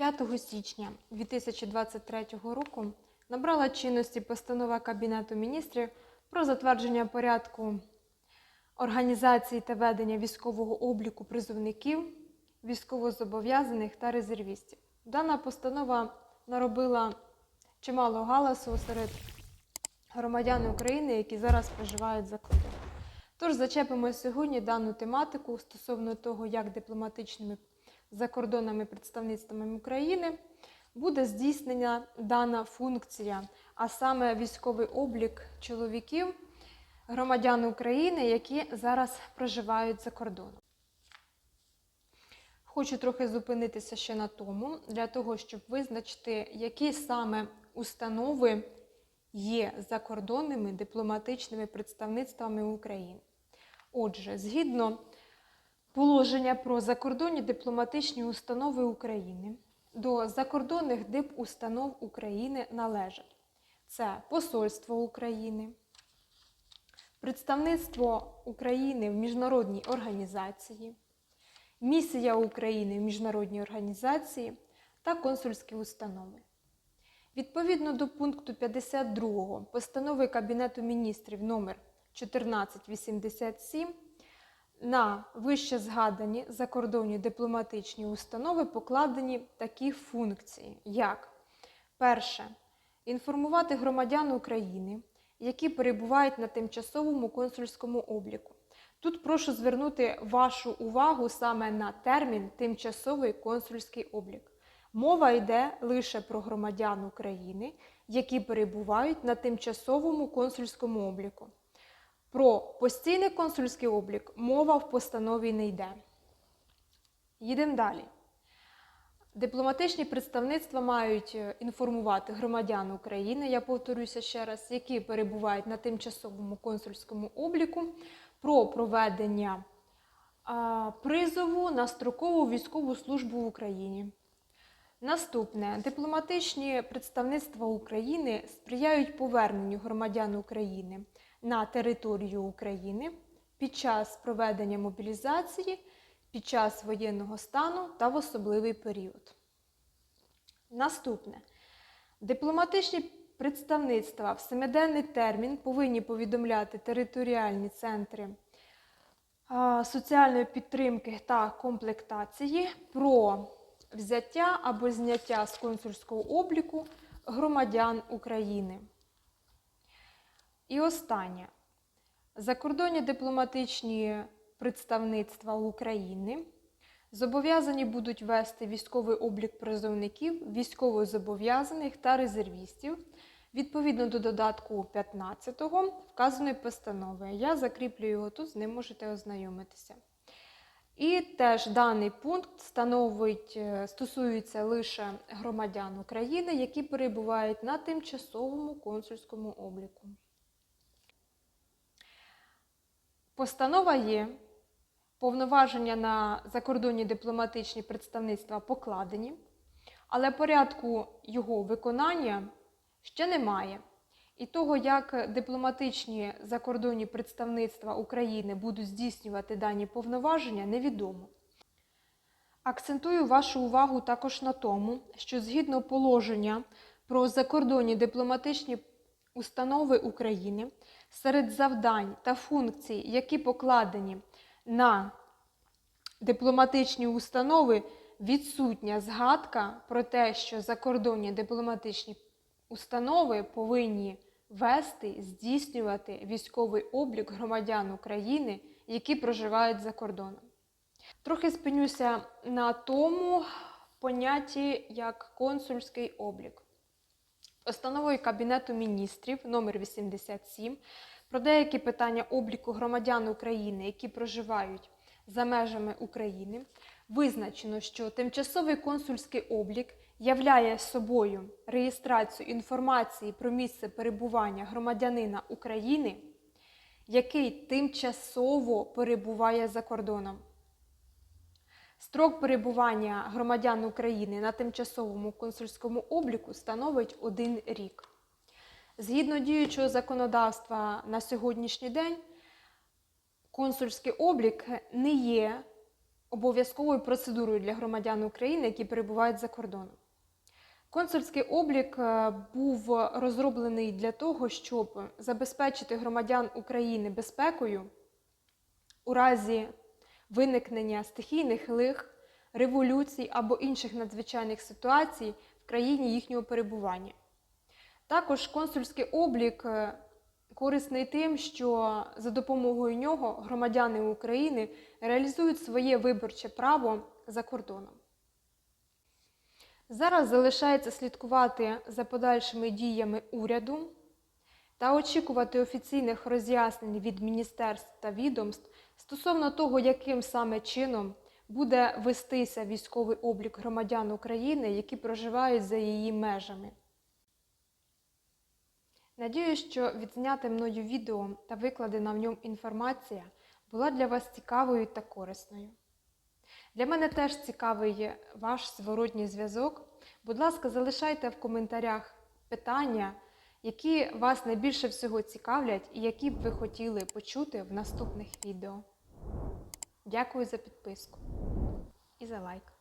5 січня 2023 року набрала чинності постанова Кабінету міністрів про затвердження порядку організації та ведення військового обліку призовників, військовозобов'язаних та резервістів. Дана постанова наробила чимало галасу серед громадян України, які зараз проживають за кордоном. Тож зачепимо сьогодні дану тематику стосовно того, як дипломатичними закордонними представництвами України буде здійснена дана функція, а саме військовий облік чоловіків, громадян України, які зараз проживають за кордоном. Хочу трохи зупинитися ще на тому, для того, щоб визначити, які саме установи є закордонними дипломатичними представництвами України. Отже, згідно положення про закордонні дипломатичні установи України, до закордонних дипустанов України належать. Це Посольство України, Представництво України в міжнародній організації, Місія України в міжнародній організації та консульські установи. Відповідно до пункту 52 постанови Кабінету міністрів номер 1487 на вище згадані закордонні дипломатичні установи покладені такі функції, як перше інформувати громадян України, які перебувають на тимчасовому консульському обліку. Тут прошу звернути вашу увагу саме на термін тимчасовий консульський облік. Мова йде лише про громадян України, які перебувають на тимчасовому консульському обліку. Про постійний консульський облік мова в постанові не йде. Їдемо далі. Дипломатичні представництва мають е, інформувати громадян України, я повторюся ще раз, які перебувають на тимчасовому консульському обліку, про проведення призову на строкову військову службу в Україні. Наступне дипломатичні представництва України сприяють поверненню громадян України на територію України під час проведення мобілізації, під час воєнного стану та в особливий період. Наступне дипломатичні представництва в семиденний термін повинні повідомляти територіальні центри соціальної підтримки та комплектації про взяття або зняття з консульського обліку громадян України. І останнє. Закордонні дипломатичні представництва України зобов'язані будуть вести військовий облік призовників, військовозобов'язаних та резервістів відповідно до додатку 15 вказаної постанови. Я закріплю його тут, з ним можете ознайомитися. І теж даний пункт становить, е, стосується лише громадян України, які перебувають на тимчасовому консульському обліку. Постанова є, повноваження на закордонні дипломатичні представництва покладені, але порядку його виконання ще немає. І того, як дипломатичні закордонні представництва України будуть здійснювати дані повноваження, невідомо. Акцентую вашу увагу також на тому, що згідно положення про закордонні дипломатичні установи України, серед завдань та функцій, які покладені на дипломатичні установи, відсутня згадка про те, що закордонні дипломатичні установи повинні вести, здійснювати військовий облік громадян України, які проживають за кордоном. Трохи спинюся на тому понятті як консульський облік. Постановою Кабінету міністрів номер 87 про деякі питання обліку громадян України, які проживають за межами України, визначено, що тимчасовий консульський облік являє собою реєстрацію інформації про місце перебування громадянина України, який тимчасово перебуває за кордоном. Строк перебування громадян України на тимчасовому консульському обліку становить один рік. Згідно діючого законодавства на сьогоднішній день, консульський облік не є обов'язковою процедурою для громадян України, які перебувають за кордоном. Консульський облік е, був розроблений для того, щоб забезпечити громадян України безпекою у разі виникнення стихійних лих, революцій або інших надзвичайних ситуацій в країні їхнього перебування. Також консульський облік е, корисний тим, що за допомогою нього громадяни України реалізують своє виборче право за кордоном. Зараз залишається слідкувати за подальшими діями уряду та очікувати офіційних роз'яснень від міністерств та відомств стосовно того, яким саме чином буде вестися військовий облік громадян України, які проживають за її межами. Надіюсь, що відзняте мною відео та викладена в ньому інформація була для вас цікавою та корисною. Для мене теж цікавий ваш зворотній зв'язок. Будь ласка, залишайте в коментарях питання, які вас найбільше всього цікавлять і які б ви хотіли почути в наступних відео. Дякую за підписку і за лайк.